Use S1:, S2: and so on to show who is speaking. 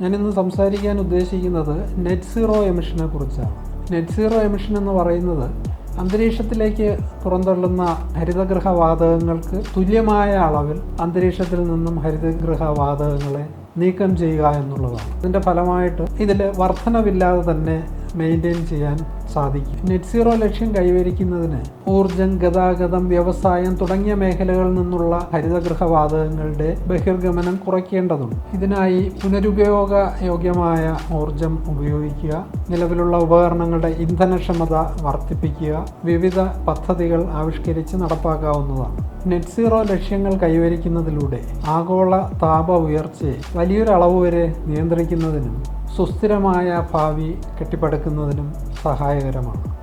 S1: ഞാനിന്ന് സംസാരിക്കാൻ ഉദ്ദേശിക്കുന്നത് നെറ്റ് സീറോ എമിഷനെ കുറിച്ചാണ്. നെറ്റ് സീറോ എമിഷൻ എന്ന് പറയുന്നത് അന്തരീക്ഷത്തിലേക്ക് പുറന്തള്ളുന്ന ഹരിതഗൃഹ വാതകങ്ങൾക്ക് തുല്യമായ അളവിൽ അന്തരീക്ഷത്തിൽ നിന്നും ഹരിതഗൃഹ വാതകങ്ങളെ നീക്കം ചെയ്യുക എന്നുള്ളതാണ്. ഇതിന്റെ ഫലമായിട്ട് ഇതിൽ വർധനവില്ലാതെ തന്നെ മെയിന്റെയിൻ ചെയ്യാൻ സാധിക്കും. നെറ്റ് സീറോ ലക്ഷ്യം കൈവരിക്കുന്നതിന് ഊർജം ഗതാഗതം വ്യവസായം തുടങ്ങിയ മേഖലകളിൽ നിന്നുള്ള ഹരിതഗൃഹ വാതകങ്ങളുടെ ബഹിർഗമനം കുറയ്ക്കേണ്ടതുണ്ട്. ഇതിനായി പുനരുപയോഗ യോഗ്യമായ ഊർജം ഉപയോഗിക്കുക നിലവിലുള്ള ഉപകരണങ്ങളുടെ ഇന്ധനക്ഷമത വർദ്ധിപ്പിക്കുക വിവിധ പദ്ധതികൾ ആവിഷ്കരിച്ച് നടപ്പാക്കാവുന്നതാണ്. നെറ്റ് സീറോ ലക്ഷ്യങ്ങൾ കൈവരിക്കുന്നതിലൂടെ ആഗോള താപ ഉയർച്ചയെ വലിയൊരളവ് വരെ നിയന്ത്രിക്കുന്നതിനും സുസ്ഥിരമായ ഭാവി കെട്ടിപ്പടുക്കുന്നതിനും സഹായകരമാണ്.